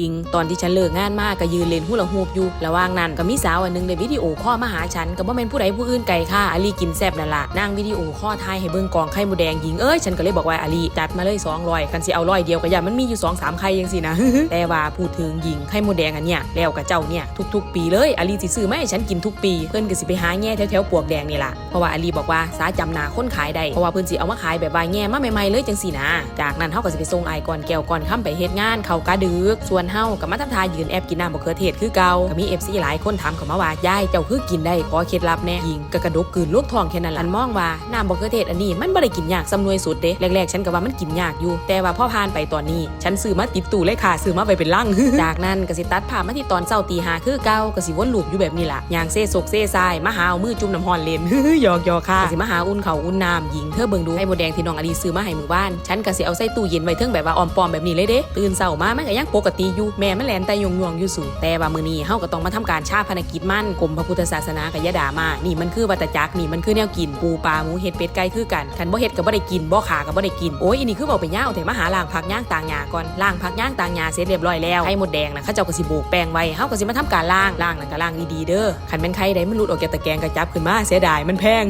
ยิงตอนที่ฉันเลิกงานมากก็ยืนเล่นฮูลาฮูปอยู่ระหว่างนั้นก็มีสาวอันหนึงในวิดีโอคอมาหาฉันก็บ่แม่นผู้ใดผู้อื่นไกลค่ะอาลีกินแซบนั่นล่ะนางวิดีโอคอทายให้เบิ่งกองไข่หมูแดงหญิงเอ้ยฉันก็เลยบอกว่าอาลีจัดมาเลย200คันสิเอาร้อยเดียวก็อย่ามันมีอยู่2 3ไข่จังซี่นะแต่ว่าพูดถึงหญิงไข่หมูแดงอันเนี้ยแล้วกับเจ้าเนี่ยทุกๆ ปีเลยอาลีสิซื้อมาให้ฉันกินทุกปีเพิ่นก็สิไปหาแง่แถวๆปวกแดงนี่ล่ะเพราะว่าอาลีบอกว่าสาจำหนาคนขายได้เพราะว่าเพิ่นสิเอามาขายแบบว่าแง่มาใหม่ๆเลยจังซี่นะจากนั้นเฮาก็สิไปส่งไอก่อนแก้วก่อนค่ำไปเฮ็ดงานเข้ากะดึกส่วนเฮาก็มาทำทายยืนแอบกินน้ำมะเขือเทศคือเก่าก็มี FC หลายคนถามเขามาว่ายายเจ้าคือกินได้ขอเคล็ดลับแน่หญิงก็กระดกกืนลูกทองแค่นั้นละอันมองว่าน้ำมะเขือเทศอันนี้มันบ่ได้กินยากสำนวยสุดเด้แรกๆ ฉันก็ว่ามันกินยากอยู่ แต่ว่าพ่อผ่านไปตอนนี้ ฉันซื้อมาติดตู้เลยค่ะซื้อมาไว้เป็นลังจากนั้นก็สิตัดภามาที่ตอนเช้าตีหาคือเก่าก็สิวนลูปอยู่แบบนี้ล่ะยางเซ่ซกเซ่ทรายมาหาเอามือจุ่มน้ำฮอนเลนหยอกหยอกค่ะกสิมาหาอุ่นเขาอุ่นน้ำหญิงเธอเบิ่งดูไอ้โมดแดงที่น้องอลีซื้อมาให้มือบ้าน ฉันก็สิเอาใส่ตู้เย็นไว้เทิงแบบว่าออมปอมแบบนี้เลยเด้ตื่นเช้ามามันก็ยังปกติอยู่แม่มันแลนแต่ยงยงอยู่สูแต่ว่ามือนี้เฮาก็ต้องมาทำการชาพนกิจมั่นกรมพระพุทธศาสนากับยะดามา นี่มันคือวัตจักรนี่มันคือแนวกินปูปลาหมูเห็ดเป็ดไก่คือกันคันบ่เฮ็ดก็บ่ได้กินบ่ขาก็บ่ได้กินโอ้ยอันนี้คือบอกไปย่าวแต่มาหาล้างผักย่างต่างหญ้าก่อนล้างผักย่างต่างหญ้าเสร็จเรียบร้อยแล้วไข่มดแดงนะเขาเจ้าก็สิโบกแป้งไว้เฮาก็สิมาทำการล้างล้างน่ะก็ล้างดีๆเด้อคันแม่นไข่ใดมันหลุดออกจากตะแกรงก็จับขึ้นมาเสียดายมันแพง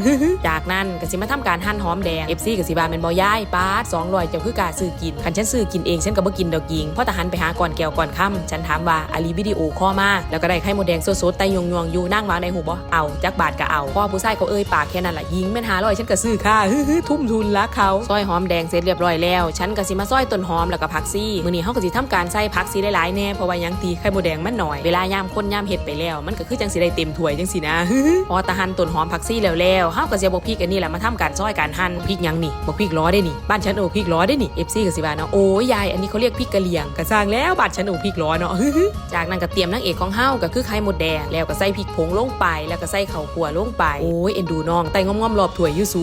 จากนั้นก็สิมาทำการหั่นหอมแดง FC ก็สิว่าแม่นบ่ย้ายปาด200เจ้าคือกาซื้อกินคันฉันซื้อกินเองฉันก็บ่กินดอกยิงเพราะทหารไปหาก่อนแกยวก่อนค่ำฉันถามว่าอาลีวิดีโอคอมาแล้วก็ได้ไข่มดแดงสดๆไตยงๆอยู่นั่งวางในหูบ่เอาจักบาทก็เอาพ่อผู้ชายเขาเอ้ยปากแค่นั้นแหละยิงแม่น500ฉันก็ซื้อค่ะทุ่มทุนรักเขาซอยหอมแดงเสร็จเรียบร้อยแล้ว ฉันก็สิมาซอยต้นหอมแล้วก็ผักซี่มื้อนี้เฮาก็สิทำการใส่ผักซี่หลายๆแน่เพราะว่ายังตีไข่มดแดงมันหน่อยเวลายามคนยามเฮ็ดไปแล้ว มันก็คือจังสิได้เต็มถ้วยจังสินะพอตะหันต้นหอมผักซี่แล้วแล้วเฮาก็สิเอาบกพริกอันนี้แหละมาทำการซอยการหั่นพริกยังนี่บกพริกล้อได้นี่บ้านฉันโอ้พริกล้อได้นี่ FC ก็สิว่าเนาะโอ้ยยายอันนี้เขาเรียกพริกกะเหรี่ยงก็สร้างแล้วบ้าฉันอ้พริกล้อเนาะจากนั้นก็เตรียมนางเอกของเฮาก็คือไข่หมดแดงแล้วก็ใส่พริกผงลงไป แล้วก็ใส่ข้าวคั่วลงไปโอ้ยเอ็นดูน้องไต่งอมๆรอบถ้วยอยู่สู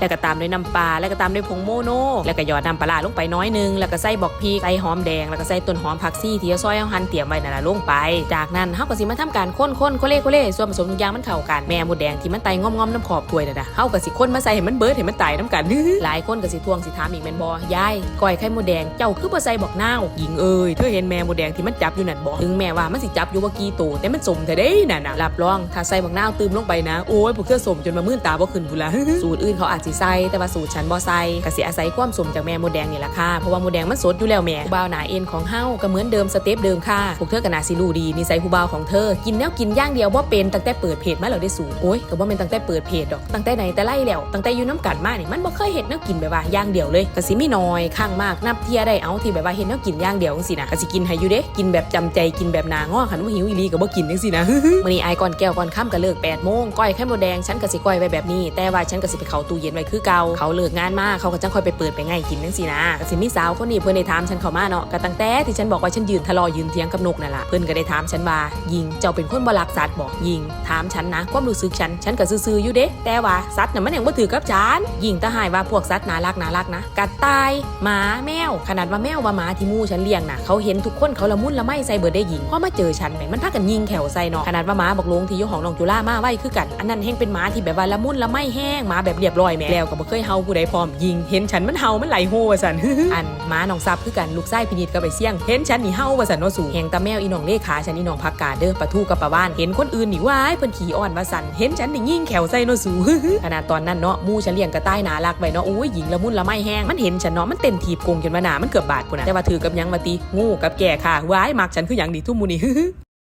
แล้วก็ตามด้วยน้ำปลาแล้วก็ตามด้วยผงโมโนแล้วก็หยอดน้ำปลาลงไปน้อยนึงแล้วก็ใส่บอกพริกใส่หอมแดงแล้วก็ใส่ต้นหอมผักซี่ที่ซอยเอาหั่นเตรียมไว้นั่นน่ะลงไป จากนั้นเฮาก็สิมาทำการคนๆโคเล่โคเล่ส่วนผสมทุกอย่างมันเข้ากันแม่หมดแดงที่มันไต่งอมๆน้ำขอบถ้วยน่ะนะเฮาก็สิคนมาใส่ให้มันเบิดให้มันไต่น้ำกันหลายคนก็สิทวงสิถามอีกแม่นบ่ยายก้อยไข่มดแดงเจ้าคือบ่ใส่บอกนาวหญิงเอ้ยเธอเห็นแม่มดแดงที่มันจับอยู่นั่นบ่ถึงแม้ว่ามันสิจับอยู่บ่ากี่ตัวแต่มันสมแต่เด้น่ะนะรับรองถ้าใส่บอกนาตืมลงไปนะโอ้ยพวกเธอสมจนมามื่นตาบ่ขึ้นพุ่นละสูตรอื่นเขาอาจสิใส่แต่ว่าสูตรฉันบ่ใส่ก็สิอาศัยความสมจากแม่มดแดงนี่แหละค่ะเพราะว่ามดแดงมันสดอยู่แล้วแม่ผู้บ่าวหนาเอ็นของเฮาก็เหมือนเดิมสเต็ปเดิมค่ะพวกเธอก็น่าสิรู้ดีนิสัยผู้บ่าวของเธอ กินแนวกินย่างเดียวบ่เป็นตั้งแต่เปิดเพจมาแล้วได้สูตรโอ้ยก็บ่แม่นตั้งแต่เปิดเพจดอกตั้งแต่ไหนแต่ไรแล้วตั้งแต่อยู่น้ำกันมานี่มันบ่เคยเฮ็ดแนวกินแบบว่าย่างเดียวเลยก็สิมีน้อยข้างมากนับเทียได้เอาที่แบบว่าเฮ็ดแนวกินย่างเดียวจังซี่นะก็สิกินินให้อยู่เด้กินแบบจำใจกินแบบนางอคันบ่าหิวอีลีก็บ่กินจังซี่นะมื้อนี้ไอายก่อนแก้วก่อนค่ำก็เลิก8โมงก้อยไข่มดแดงฉันก็สิก้อยไว้แบบนี้ แต่ว่าฉันก็สิไปเข้าตู้เย็นไว้คือเก่าเขาเลิกงานมาเขาก็จังค่อยไปเปิดไปง่ายกินจังซี่นะก็สิมีสาวคนนี้เพิ่นได้ถามฉันเข้ามาเนาะก็ตั้งแต่ที่ฉันบอกว่าฉันยืนทะเลาะยืนเถียงกับนกนั่นล่ะเพิ่นก็ได้ถามฉันว่ายิงเจ้าเป็นคนบ่รักสัตว์บ่ยิงถามฉันนะความรู้สึกฉันฉันก็ซื่อๆอยู่เด้แต่ว่าสัตว์น่ะมันยังบ่ถือกับฉันยิงตาหายว่าพวกสัตว์น่ารักน่ารักนะกระต่ายหมาแมวขนาดว่าแมวว่าหมาที่มู่ฉันเลี้ยงน่ะเขาเห็นทุกคนเขาละมุนละไมใส่เบิดได้ยิงพอมาเจอฉันแหมมันพากันยิงแขวใส่เนาะขนาดว่าหมาบอกลงที่อยู่ของน้องจุฬามาไว้คือกันอันนั้นแห้งเป็นหมาที่แบบว่าละมุนละไมแห้งหมาแบบเรียบร้อยแม่แล้วก็บ่เคยเฮาผู้ใดพร้อมยิง เห็นฉันมันเฮามันไหลโฮว่าซั่นอันหมาน้องซับคือกันลูกไส้พินิดก็ไปเสี่ยง เห็นฉันนี่เฮาว่าซั่นเนาะสู่แหงตาแมวอีน้องเลขาฉันอีน้องพักกาเด้อปะทูกับปะว่านเห็นคนอื่นนี่ว้ายเพิ่นขี้อ่อนว่าซั่นเห็นฉันนี่ยิงแขวใส่เนาะสู่ขนาดตอนนั้นเนาะมู่ฉันเลี้ยงกระต่ายนารักไว้เนาะอุ้ยหญิงละมุนละไมแห้งมันเห็นฉันเนาะมันเต้นถีบกงจนมาหนามันเกือบบาดพุ่นนะแต่ว่าถือกับยังมาตีงูกับแก่ค่ะว้ายมักฉันคืออย่างดีทุ่มมูนี่